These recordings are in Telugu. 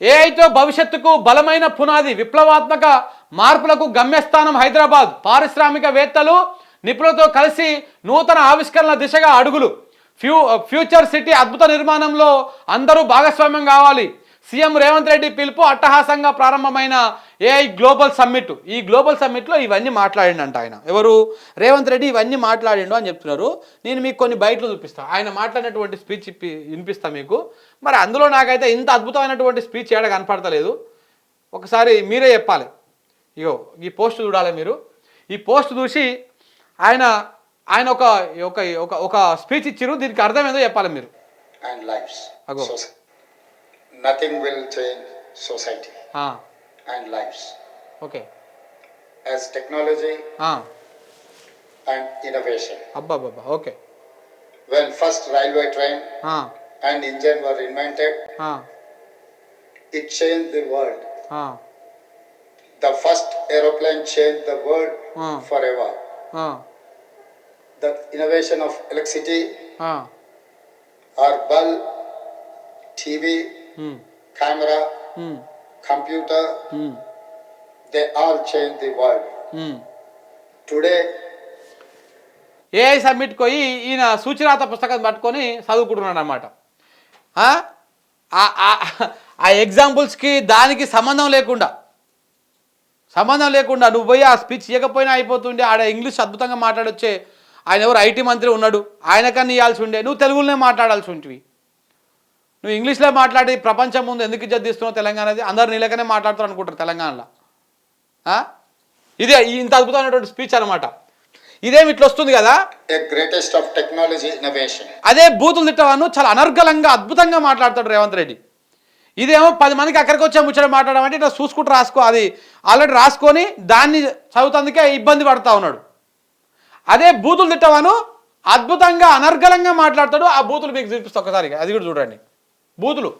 ఏఐతో భవిష్యత్తుకు బలమైన పునాది విప్లవాత్మక మార్పులకు గమ్యస్థానం హైదరాబాద్. పారిశ్రామికవేత్తలు నిపుణులతో కలిసి నూతన ఆవిష్కరణల దిశగా అడుగులు. ఫ్యూ ఫ్యూచర్ సిటీ అద్భుత నిర్మాణంలో అందరూ భాగస్వామ్యం కావాలి. సీఎం రేవంత్ రెడ్డి పిలుపు అట్టహాసంగా ప్రారంభమైన ఏఐ గ్లోబల్ సమ్మిట్. ఈ గ్లోబల్ సమ్మిట్లో ఇవన్నీ మాట్లాడిండంట ఆయన. ఎవరు? రేవంత్ రెడ్డి ఇవన్నీ మాట్లాడిండు అని చెప్తున్నారు. నేను మీకు కొన్ని బయటలు చూపిస్తాను ఆయన మాట్లాడినటువంటి స్పీచ్ ఇప్పి వినిపిస్తా మీకు. మరి అందులో నాకైతే ఇంత అద్భుతమైనటువంటి స్పీచ్ ఏడ కనపడతలేదు. ఒకసారి మీరే చెప్పాలి. ఇగో ఈ పోస్ట్ చూడాలి మీరు. ఈ పోస్ట్ చూసి ఆయన ఆయన ఒక ఒక ఒక స్పీచ్ ఇచ్చిరు దీనికి అర్థం ఏందో చెప్పాలి మీరు. nothing will change society ah. and lives. Okay. As technology ah. and innovation. Abba, Abba, okay. When first railway train ah. and engine were invented, ah. it changed the world. Ah. The first aeroplane changed the world ah. forever. Ah. The innovation of electricity, ah. our bulb, TV, camera, um, computer, um, they all changed the world. Um. Today, AI సబ్మిట్కి పోయి ఈయన సూచిరాత పుస్తకం పట్టుకొని చదువుకుంటున్నాడు అనమాట ఆ ఎగ్జాంపుల్స్కి దానికి సంబంధం లేకుండా సంబంధం లేకుండా నువ్వు పోయి ఆ స్పీచ్ ఇవ్వకపోయినా అయిపోతుండే ఆడ ఇంగ్లీష్ అద్భుతంగా మాట్లాడొచ్చే ఆయన ఎవరు ఐటీ మంత్రి ఉన్నాడు ఆయనకన్నా ఇవ్వాల్సి ఉండే నువ్వు తెలుగులోనే మాట్లాడాల్సి ఉంటివి. నువ్వు ఇంగ్లీష్లో మాట్లాడి ప్రపంచం ముందు ఎందుకు ఇజ్జత్ తీస్తున్నావు తెలంగాణది అందరు నీలకనే మాట్లాడుతారు అనుకుంటారు తెలంగాణలో? ఇదే ఇంత అద్భుతమైనటువంటి స్పీచ్ అనమాట ఇదేమి ఇట్లా వస్తుంది కదా? Greatest of technology innovation. అదే బూతులు తిట్టవాను చాలా అనర్గళంగా అద్భుతంగా మాట్లాడతాడు రేవంత్ రెడ్డి. ఇదేమో పది మందికి అక్కడికి వచ్చే ముచ్చట మాట్లాడమంటే ఇట్లా చూసుకుంటూ రాసుకో అది ఆల్రెడీ రాసుకొని దాన్ని చదువుతందుకే ఇబ్బంది పడతా ఉన్నాడు. అదే బూతులు తిట్టవాను అద్భుతంగా అనర్గళంగా మాట్లాడతాడు ఆ బూతులు మీకు చూపిస్తా ఒకసారి అది కూడా చూడండి. బూతులు.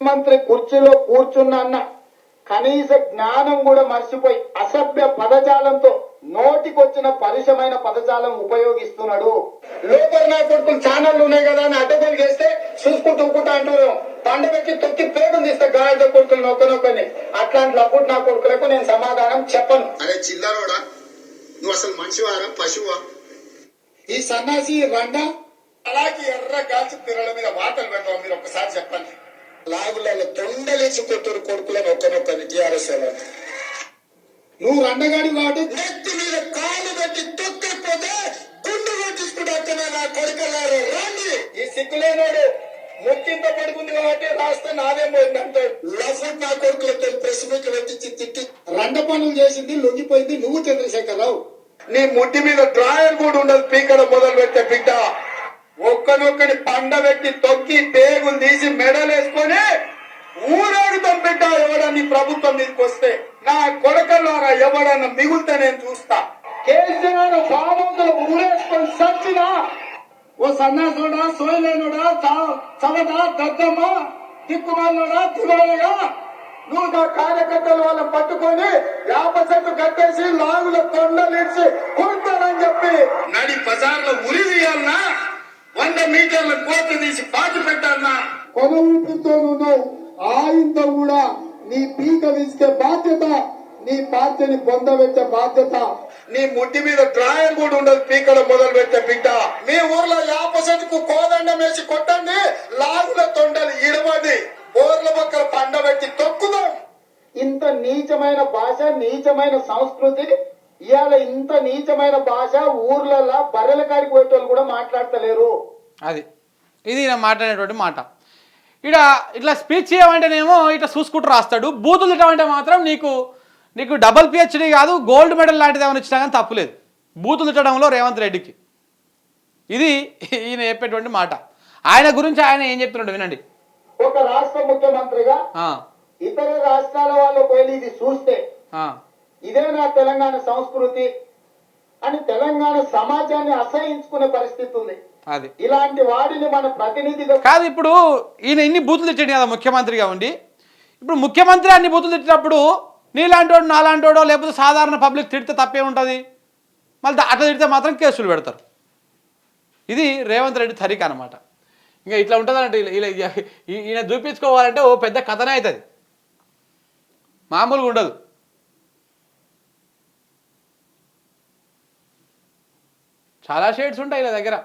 మంత్రి కుర్చీలో కూర్చున్న అన్న కనీస జ్ఞానం కూడా మర్చిపోయి అసభ్య పదజాలంతో నోటికొచ్చిన పరిశమైన పదజాలం ఉపయోగిస్తున్నాడు. లోపల నా కొడుకులు ఛానళ్ళు ఉన్నాయి కదా అని అడ్డగోలు చేస్తే చూసుకుంటూ ఊకుంటా అంటారు పండగకి తొక్కి పేరు తీస్తే గాడిద కొడుకులు నొక్కనొక్కని అట్లాంటి అప్పుడు నా కొడుకులకు నేను సమాధానం చెప్పను. అరే చిల్లరోడా నువ్వు అసలు మనిషివారా పశువా? ఈ సన్నాసి రండ అలాగే ఎర్ర గాల్చి పిల్లల మీద వాతలు పెడతాం మీరు ఒక్కసారి చెప్పండి. లాగులలో తొండలేసి కొట్టురు కొడుకులను ఒక్కనొక్కని టీఆర్ఎస్ నువ్వు రండగాడి కాబట్టి నెత్తి మీద కాలు పెట్టి తొక్కిపోతే గుండు కొట్టించుకుంటే నా కొడుకల్లారు రండి. ఈ సిగ్గులేనోడు ముక్కింత పడుకుంది కాబట్టి రాస్తే నాదే పోయింది అంటాడు లఫుట్ నా కొడుకులతో ప్రెస్ మీట్ పెట్టించి తిట్టి రండ పనులు చేసింది లొంగిపోయింది నువ్వు చంద్రశేఖరరావు. నీ ముడ్డి మీద డ్రాయర్ కూడా ఉండదు పీకడం మొదలు పెట్టే బిడ్డ. ఒక్కనొక్కని పండబెట్టి తొక్కి పేగులు తీసి మెడలేసుకొని ఊరేగుతాం బిడ్డ ఎవడని ప్రభుత్వం తీసుకొస్తే నా కొడకల్లారా ఎవడన్నా మిగులుతా నేను చూస్తా. కేసీఆర్ బాబంతులు ఊరేసుకొని సచ్చినా ఓ సన్నాసుడా సోయలేనుడా చవదా దద్దమ్మ దిక్కుమాలనుడా దివాలగా నువ్వు నా కార్యకర్తల వాళ్ళని పట్టుకొని యాప చెట్టు కట్టేసి లాగుల తొండలిడ్చి కొడతానని చెప్పి. నడి బజార్లో ఉరి తీయాలన్నా వంద మీటర్ల కోత తీసి పాతి పెట్టాలనా కొన ఊపిరితో నువ్వు ఆయనతో కూడా నీ పీక విసికే బాధ్యత నీ పార్టీని పొందవెచ్చే బాధ్యత. నీ ముడ్డి మీద డ్రాయర్ కూడా ఉండదు పీకడం మొదలు పెట్టే బిడ్డ. మీ ఊర్లో యాప చెట్టుకు కోదండం వేసి కొట్టండి లాగుల తొండలు ఇడవండి. ఊర్ల పక్కల పండబెట్టి తొక్కుదాం. ఇంత నీచమైన భాష నీచమైన సంస్కృతి ఇవాళ ఇంత నీచమైన భాష ఊర్లలో బర్రెల కాడికి పోయేటోళ్ళు కూడా మాట్లాడతలేరు. అది. ఇది నేను మాట్లాడేటువంటి మాట. ఇడ ఇట్లా స్పీచ్ చేయమంటేనేమో ఇట్లా చూసుకుంటూ రాస్తాడు. బూతులు తిట్టమంటే మాత్రం నీకు నీకు డబల్ పిహెచ్డి కాదు గోల్డ్ మెడల్ లాంటిది ఏమైనా ఇచ్చినా కానీ తప్పులేదు బూతులు తిట్టడంలో రేవంత్ రెడ్డికి. ఇది ఈయన చెప్పేటువంటి మాట. ఆయన గురించి ఆయన ఏం చెప్తున్నాడు వినండి. ఒక రాష్ట్ర ముఖ్యమంత్రిగా ఇతర రాష్ట్రాల వెళ్ళి ఇది చూస్తే ఇదే నా తెలంగాణ సంస్కృతి అని తెలంగాణ సమాజాన్ని అసహించుకునే పరిస్థితి ఉంది. అది. ఇలాంటి వాడిని మన ప్రతినిధిగా కాదు ఇప్పుడు ఈయన ఇన్ని బూతులు తిట్టాడు కదా ముఖ్యమంత్రిగా ఉండి. ఇప్పుడు ముఖ్యమంత్రి అన్ని బూతులు తిట్టినప్పుడు నీలాంటోడు నాలాంటోడో లేకపోతే సాధారణ పబ్లిక్ తిడితే తప్పే ఉంటుంది మళ్ళీ అట్లా తిడితే మాత్రం కేసులు పెడతారు. ఇది రేవంత్ రెడ్డి తరిక అనమాట ఇంకా ఇట్లా ఉంటుందంటే ఇలా ఈయన చూపించుకోవాలంటే ఓ పెద్ద కథనే అవుతుంది మామూలుగా ఉండదు. చాలా షేడ్స్ ఉంటాయి ఇలా దగ్గర.